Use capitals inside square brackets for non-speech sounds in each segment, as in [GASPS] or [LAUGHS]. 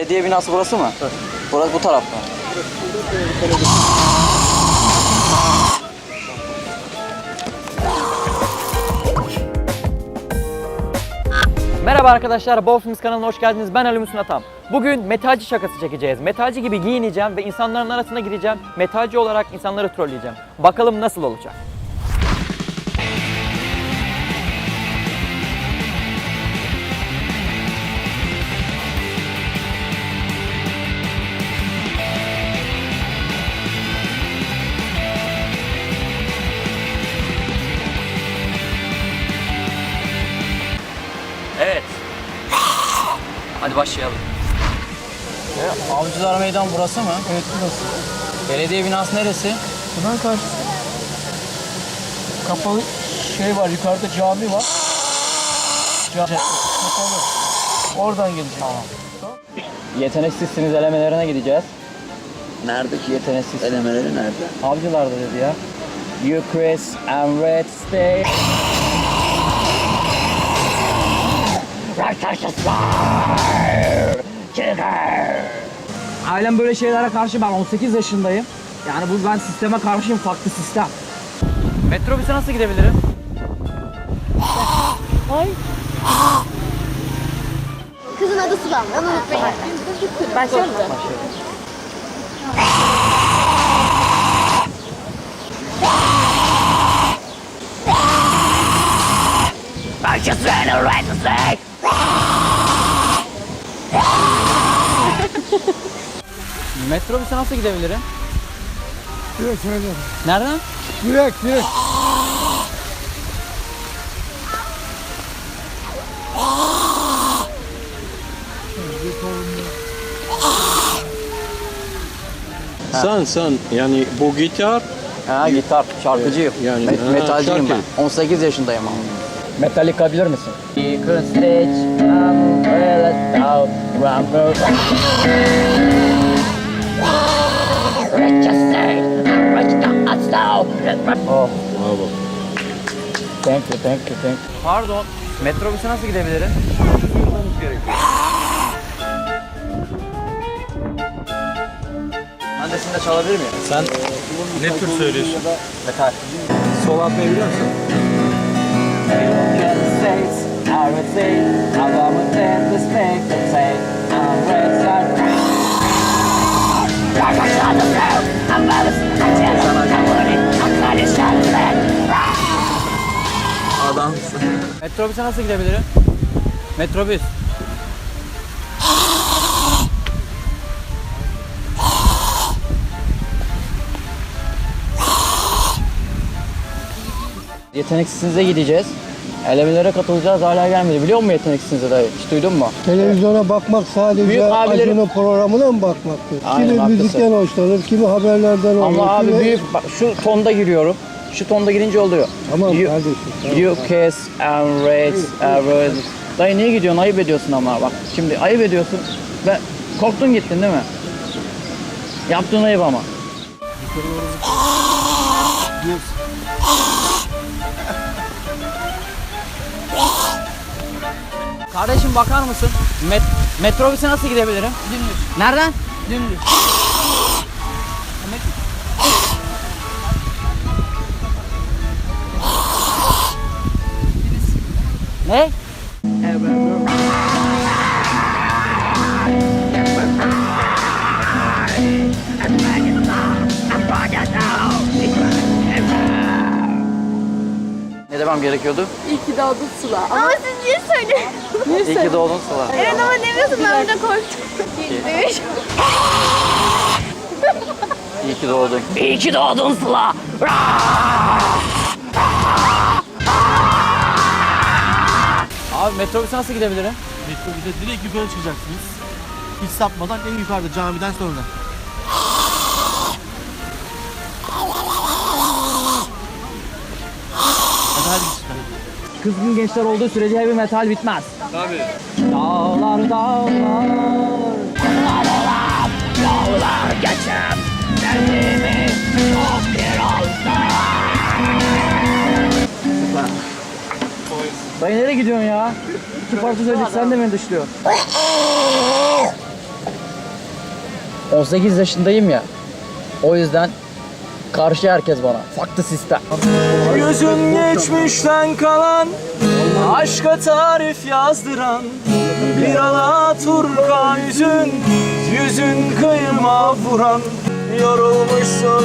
Belediye binası burası mı? Burası bu tarafta. Merhaba arkadaşlar, Bol Films kanalına hoş geldiniz. Ben Ali Musun Atam. Bugün metalci şakası çekeceğiz. Metalci gibi giyineceğim ve insanların arasına gireceğim. Metalci olarak insanları trolleyeceğim. Bakalım nasıl olacak? Başlayalım. Avcılar Meydan burası mı? Evet burası. Belediye binası neresi? Buradan karşı kapalı şey var yukarıda cami var. Cami kapalı. Oradan gelecek. Tamam. Yeteneksizsiniz elemelerine gideceğiz. Nerede ki? Yeteneksiz. Elemeleri nerede? Avcılarda dedi ya. You Chris and Red Stay. Ailem böyle şeylere karşı ben 18 yaşındayım. Yani bu ben sisteme karşıyım farklı sistem. Metrobüse nasıl gidebilirim? [GASPS] Kızın adı Sulan. Onu unutmayın. Başlayalım mı? Metrobüse nasıl gidebilirim? Direkt öyle. Nereden? Direkt direkt. Sen sen yani bu gitar Ha gitar, şarkıcıyım. Yani, Me- ha, metalciyim şarkı. ben. 18 yaşındayım ama. Metallica bilir misin? You can stretch umbrella down, Oh, bravo. thank you, thank you, thank you. Pardon, metrobüse nasıl gidebilirim? Ben de şimdi de çalabilir miyim? Sen ne tür söylüyorsun? Metal. Sol atmayı biliyor musun? Adamsın. Metrobüse nasıl gidebilirim? Metrobüs. Yeteneksizinize gideceğiz. Elemelere katılacağız hala gelmedi. Biliyor musun yeteneksizinize dayı? Hiç duydun mu? Televizyona bakmak sadece Büyük abilerim- Acun'un programına mı bakmaktır? Aynen, kimi haklısın. müzikten hoşlanır, kimi haberlerden olur. Ama abi kimi... büyük bak şu tonda giriyorum. Şu tonda girince oluyor. Tamam You- kardeşim. Tamam. You kiss and raise and Dayı niye gidiyorsun? Ayıp ediyorsun ama bak. Şimdi ayıp ediyorsun. Ve korktun gittin değil mi? Yaptığın ayıp ama. Kardeşim bakar mısın? Met metrobüse nasıl gidebilirim? Dümdüz. Nereden? Dümdüz. Ne? Ne demem gerekiyordu? İyi ki doğdun Sıla. Ama siz niye söylüyorsunuz? İyi ki doğdun Sıla. Evet ama demiyorsun ben burada korktum. Demiş. İyi ki doğdun. İyi ki doğdun Sıla. Abi metrobüse nasıl gidebilirim? Metrobüse direkt yukarı çıkacaksınız. Hiç sapmadan en yukarıda camiden sonra. Hadi hadi çıkalım. Kızgın gençler olduğu sürece heavy metal bitmez. Tabii. Dağlar dağlar. Dayı nereye gidiyorsun ya? İki parça söyledik sen de beni dışlıyorsun. 18 yaşındayım ya. O yüzden karşı herkes bana. Fuck the system. Gözün geçmişten kalan Aşka tarif yazdıran Bir Alaturka yüzün Yüzün kıyıma vuran Yorulmuşsun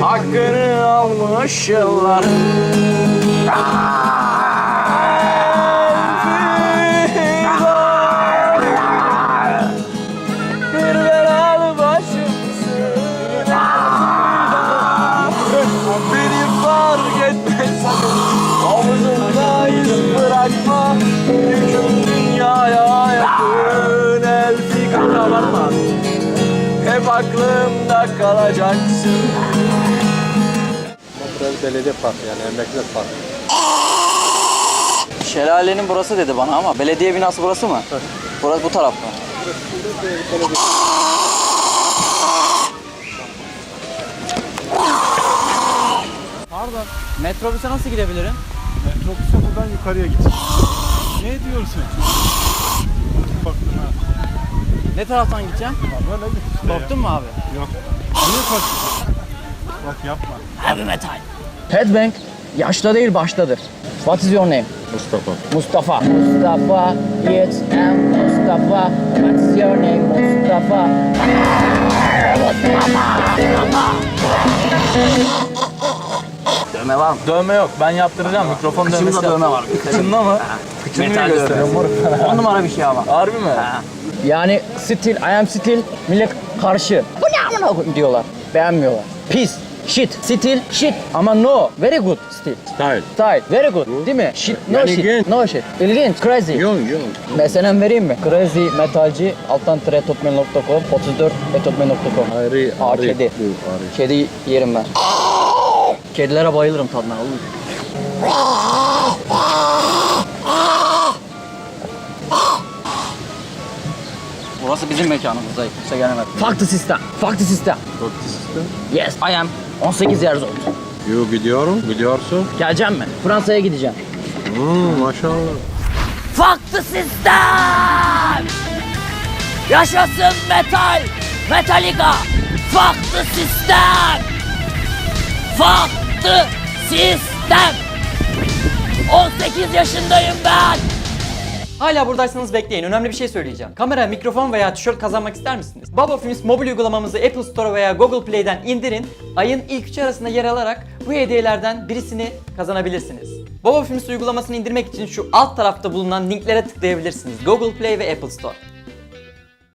Hakkını almış yıllar Bir kabarma Hep aklımda kalacaksın Burası belediye parkı yani emekliler parkı. Şelalenin burası dedi bana ama belediye binası burası mı? Burası bu taraf mı? Pardon. Metrobüse nasıl gidebilirim? Metrobüse buradan yukarıya git. Ne diyorsun? Baktın ha. Ne taraftan gideceğim? Böyle git. Korktun mu abi? Yok. Niye korktun? Bak yapma. Heavy metal. Headbang yaşta değil baştadır. What is your name? Mustafa. Mustafa. Mustafa, yes, I'm Mustafa. What is your name, Mustafa? Dövme var mı? Dövme yok ben yaptıracağım mikrofon dövmesi Kıçımda dövme var. Kıçında mı? Kıçını Metal gösteriyorum. On numara bir şey ama. Harbi mi? Yani still, I am still millet karşı. Bu ne amına koyayım diyorlar. Beğenmiyorlar. Peace. Shit. Still shit. Ama no. Very good still. Style. Style. Very good. Değil mi? Shit. No Yani shit. ilginç. No shit. İlginç. Crazy. Young young. Meselem vereyim mi? Crazy metalci alttan tire topmail.com 34 etopmail.com Ari, Aa kedi. Ari. Kedi yerim ben. Kedilere bayılırım tadına. Olur. [LAUGHS] Burası bizim mekanımız dayı. Kimse gelemez. Fuck the system. Fuck the system. Çok sistem. Yes, I am 18 years old. Yo gidiyorum. Gidiyorsun. Geleceğim mi? Fransa'ya gideceğim. Hmm, maşallah. Fuck the system! Yaşasın metal! Metallica! Fuck the system! Fuck the system! 18 yaşındayım ben! Hala buradaysanız bekleyin. Önemli bir şey söyleyeceğim. Kamera, mikrofon veya tişört kazanmak ister misiniz? Baba Films mobil uygulamamızı Apple Store veya Google Play'den indirin. Ayın ilk üçü arasında yer alarak bu hediyelerden birisini kazanabilirsiniz. Baba Films uygulamasını indirmek için şu alt tarafta bulunan linklere tıklayabilirsiniz. Google Play ve Apple Store.